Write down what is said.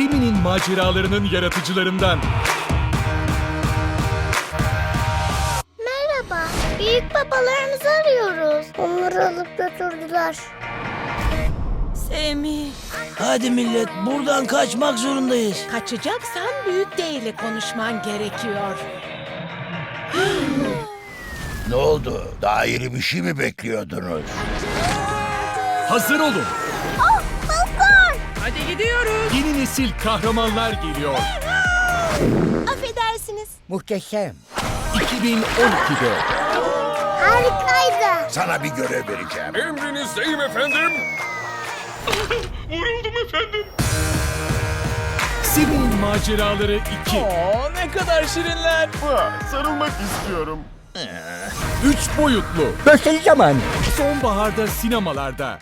Semi'nin maceralarının yaratıcılarından Merhaba. Büyük babalarımızı arıyoruz. Onları alıp götürdüler. Semih. Hadi millet buradan kaçmak zorundayız. Kaçacaksan büyük D ile konuşman gerekiyor. Ne oldu? Daha yeni bir şey mi bekliyordunuz? hazır olun. Nesil kahramanlar geliyor. Affedersiniz. Muhteşem. 2012'de Harikaydı. Sana bir görev vereceğim. Emrinizdeyim efendim. Vuruldum efendim. Semi'nin maceraları 2. Oo ne kadar şirinler. Sarılmak istiyorum. 3 boyutlu. Gösteri zamanı. Sonbaharda sinemalarda.